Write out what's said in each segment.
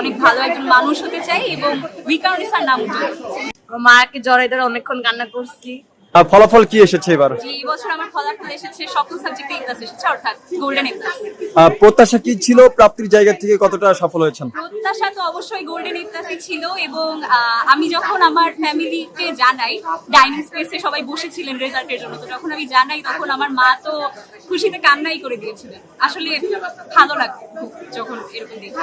অনেক ভালো একজন মানুষ হতে চাই এবং বিকারণিসার নাম মাকে জড়াই ধরে অনেকক্ষণ কান্না করছি। ফলাফল কি এসেছে এবার? এই বছর আমার ফলাফল এসেছে সকল সাবজেক্টে এসেছে অর্থাৎ গোল্ডেন প্রত্যাশা কি ছিল প্রাপ্তির জায়গা থেকে কতটা সফল হয়েছেন? প্রত্যাশা তো অবশ্যই গোল্ডেন ছিল এবং আমি যখন আমার ফ্যামিলিকে জানাই ডাইনিং স্পেসে সবাই বসেছিলেন রেজাল্টের জন্য তো যখন আমি জানাই তখন আমার মা তো খুশিতে কান্নাই করে দিয়েছিলেন। আসলে ভালো লাগে খুব যখন এরকম দেখি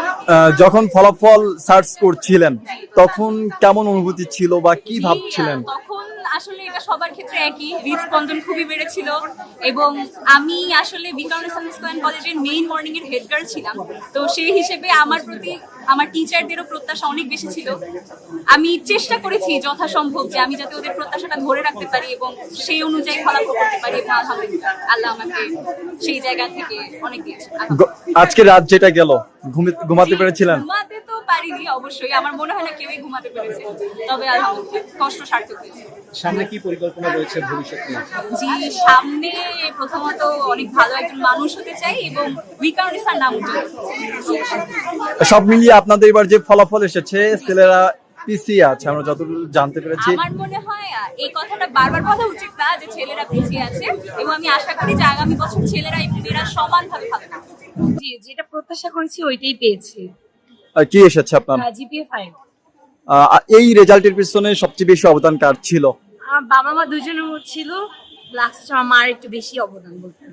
যখন ফলাফল সার্চ করছিলেন তখন কেমন অনুভূতি ছিল বা কি ভাবছিলেন? তখন আসলে এটা সবার ক্ষেত্রে একই। হৃদস্পন্দন খুবই বেড়েছিল এবং আমি আসলে বিকারণ স্কোয়ান কলেজের মেইন মর্নিং এর হেড গার্ল ছিলাম। তো সেই হিসেবে আমার প্রতি আমার টিচারদেরও প্রত্যাশা অনেক বেশি ছিল। আমি চেষ্টা করেছি যথাসম্ভব যে আমি যাতে ওদের প্রত্যাশাটা ধরে রাখতে পারি এবং সেই অনুযায়ী ফলাফল করতে পারি। এবং আলহামদুলিল্লাহ আল্লাহ আমাকে সেই জায়গা থেকে অনেক দিয়েছে। আজকে রাত যেটা গেল ঘুমাতে পেরেছিলেন? ঘুমাতে পারিনি অবশ্যই। আমার মনে হয় না কেউই ঘুমাতে পেরেছে। তবে আলহামদুলিল্লাহ কষ্ট সার্থক হয়েছে। সামনে কি পরিকল্পনা রয়েছে ভবিষ্যৎ জি সামনে প্রথমত অনেক ভালো একজন মানুষ হতে চাই এবং বিকারণিসার নাম। সব মিলিয়ে আপনাদের এবার যে ফলাফল এসেছে ছেলেরা পিছিয়ে আছে আমরা যতটুকু জানতে পেরেছি। আমার মনে হয় এই কথাটা বারবার বলা উচিত না যে ছেলেরা পিছিয়ে আছে এবং আমি আশা করি যে আগামী বছর ছেলেরা এবং মেয়েরা সমানভাবে ভালো জি যেটা প্রত্যাশা করেছি ওইটাই পেয়েছি। কি এসেছে আপনার? জিপিএ এই রেজাল্টের পিছনে সবচেয়ে বেশি অবদান কার ছিল? বাবা মা দুজনের ছিল আমার মার একটু বেশি অবদান বলতে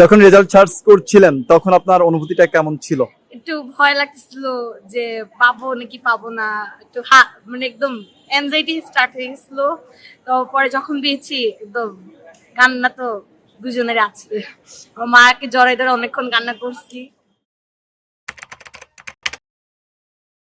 যখন রেজাল্ট সার্চ করছিলেন তখন আপনার অনুভূতিটা কেমন ছিল? একটু ভয় লাগতেছিল যে পাবো নাকি পাবো না একটু হা মানে একদম অ্যাংজাইটি স্টার্ট হয়ে গেছিল। তো পরে যখন পেয়েছি একদম কান্না তো দুজনের আছে। মাকে জড়াই ধরে অনেকক্ষণ কান্না করছি।